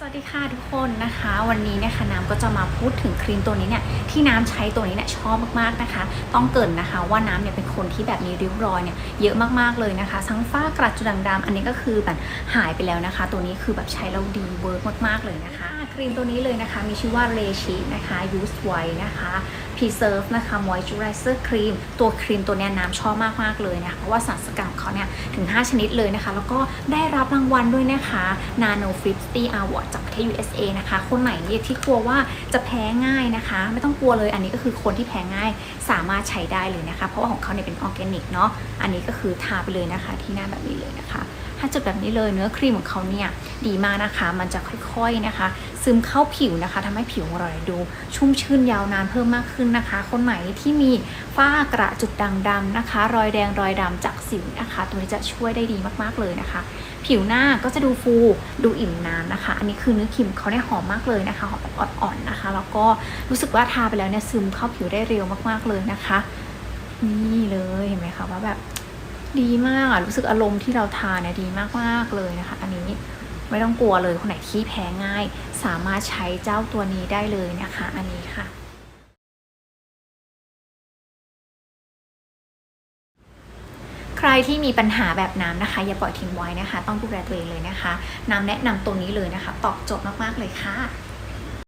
สวัสดีค่ะทุกคนนะคะ วันนี้นะคะน้ำก็จะมาพูดถึงครีมตัวนี้เนี่ยที่น้ำใช้ตัวนี้เนี่ยชอบมากๆนะคะ ต้องเกินนะคะว่าน้ำเนี่ยเป็นคนที่แบบมีริ้วรอยเนี่ยเยอะมากๆเลยนะคะทั้งฝ้ากระจุดด่างดำอันนี้ก็คือแบบหายไปแล้วนะคะ ตัวนี้คือแบบใช้แล้วดีเวิร์กมากๆเลยนะคะ ครีมตัวนี้เลยนะคะ มีชื่อว่าเลชินะคะ use ไว้นะคะ preserve นะคะ moisturizer cream ตัวครีมตัวเนี้ยน้ำชอบมากๆเลยนะคะเพราะว่าสารสกัดของเขาเนี่ยถึง 5 ชนิดเลยนะคะ แล้วก็ได้รับรางวัลด้วยนะคะ Nano 50 Award จากประเทศ USA นะคะ คนไหนเนี่ยที่กลัวว่าจะแพ้ง่ายนะคะ ไม่ต้องกลัวเลย อันนี้ก็คือคนที่แพ้ง่ายสามารถใช้ได้เลยนะคะ เพราะว่าของเขาเนี่ยเป็นออร์แกนิกเนาะอันนี้ก็คือทาไปเลยนะคะที่หน้าแบบนี้เลยนะคะ ถ้าจุดแบบนี้เลยเนื้อครีมของเขาเนี่ยดีมากนะคะ มันจะค่อยๆนะคะ ซึมเข้าผิวนะคะทำให้ผิวของเราดู ชุ่มชื่นยาวนานเพิ่มมากขึ้นนะคะ คนไหนที่มีฝ้ากระจุดด่างดำนะคะ รอยแดงรอยดำจากสิวนะคะ ตัวนี้จะช่วยได้ดีมากๆเลยนะคะ ผิวหน้าก็จะดูฟูดูอิ่มนานนะคะ อันนี้คือเนื้อครีมเขาเนี่ยหอมมากเลยนะคะหอมแบบอ่อนๆนะคะ แล้วก็รู้สึกว่าทาไปแล้วเนี่ยซึมเข้าผิวได้เร็วมากๆเลยนะคะ นี่เลยเห็นไหมคะว่าแบบ ดีมากอะรู้สึกอารมณ์ที่เราทานเนี่ยดีมากๆเลยนะคะ อันนี้ไม่ต้องกลัวเลยคนไหนที่แพ้ง่าย สามารถใช้เจ้าตัวนี้ได้เลยนะคะ อันนี้ค่ะ ใครที่มีปัญหาแบบน้ำนะคะ อย่าปล่อยทิ้งไว้นะคะ ต้องดูแลตัวเองเลยนะคะ น้ำแนะนำตัวนี้เลยนะคะ ตอบโจทย์มากๆเลยค่ะ